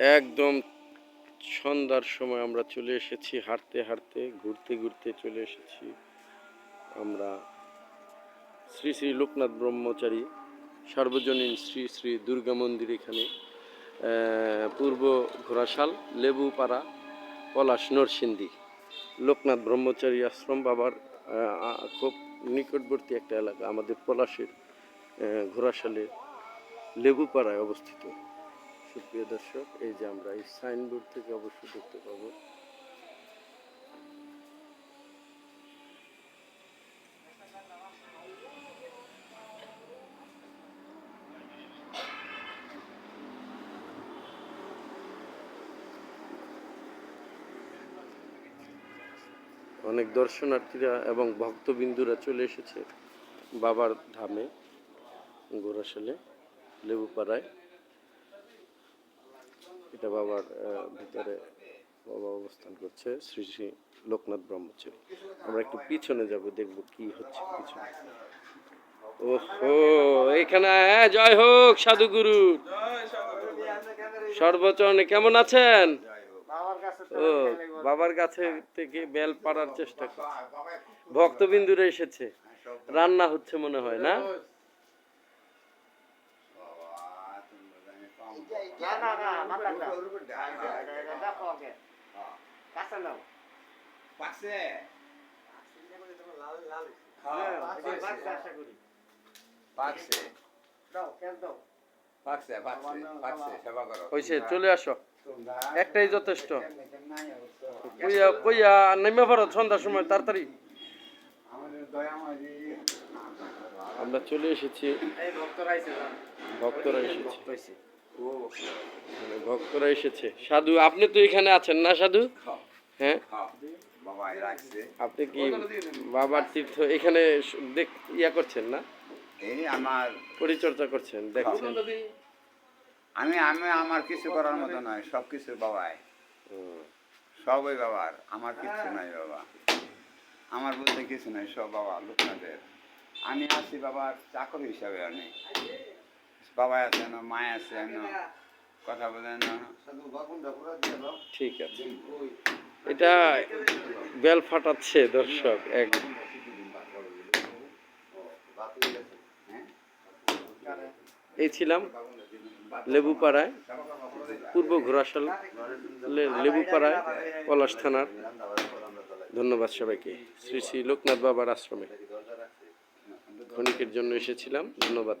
একদম সন্ধ্যার সময় আমরা চলে এসেছি হাঁটতে হাঁটতে ঘুরতে ঘুরতে চলে এসেছি আমরা শ্রী শ্রী লোকনাথ ব্রহ্মচারী সার্বজনীন শ্রী শ্রী দুর্গা মন্দির এখানে পূর্ব ঘোড়াশাল লেবুপাড়া পলাশ নরসিংদী। লোকনাথ ব্রহ্মচারী আশ্রম বাবার খুব নিকটবর্তী একটা এলাকা আমাদের পলাশের আহ, ঘোড়াশালে লেবুপাড়ায় অবস্থিত। সুপ্রিয় দর্শক, এই যে আমরা এই সাইনবোর্ড থেকে অবশ্যই দেখতে পাবো। অনেক দর্শনার্থীরা এবং ভক্তবিন্দুরা চলে এসেছে বাবার ধামে, গোরাশালে, লেবুপাড়ায়। এটা বাবার ভিতরে বাবা অবস্থান করছে, শ্রী শ্রী লোকনাথ ব্রহ্মচারী। আমরা একটু পিছনে যাব, দেখব কি হচ্ছে পিছনে। ওহো, এখানে, জয় হোক সাধুগুরু। সর্বচরণে, কেমন আছেন? ও, বাবার কাছে থেকে বেল পাড়ার চেষ্টা করছে। ভক্তবিন্দুরা এসেছে। রান্না হচ্ছে মনে হয়, না? না না না মাথা না দেখো আগে কাছে নাও পাকছে বাচ্চা পাকছে দাও কেন দাও পাকছে পাকছে পাকছে সেবা করো হয়েছে চলে আসো একটাই যথেষ্ট কইয়া কইয়া নেমে পড়ো সন্ধ্যার সময় তাড়াতাড়ি আমরা চলে এসেছি ভক্তরা আইছে না এসেছে ভক্তরা এসেছে। সাধু আপনি তো এখানে আছেন না সাধু? হ্যাঁ। বাবা রাখছে আপনি কি বাবার তীর্থ এখানে দেখ ইয়া করছেন না? এই আমার পরিচর্যা করছেন দেখছেন। আমি আমি আমার কিছু করার মতো নয় সব কিছু বাবাই। সবই বাবার আমার কিছু নাই বাবা। আমার বলতে কিছু নাই সব বাবা লোকনাথের। আমি আছি বাবার চাকর হিসাবে আমি। বাবা আছে না মায় আছে না কথা বলে না ঠিক আছে। এটা বেল ফাটাচ্ছে দর্শক এক এই ছিলাম লেবুপাড়ায় পূর্ব ঘোড়াশাল লে- লেবুপাড়ায় পলাশ থানার। ধন্যবাদ সবাইকে। শ্রী শ্রী লোকনাথ বাবার আশ্রমে। ক্ষণিকের জন্য এসেছিলাম। ধন্যবাদ।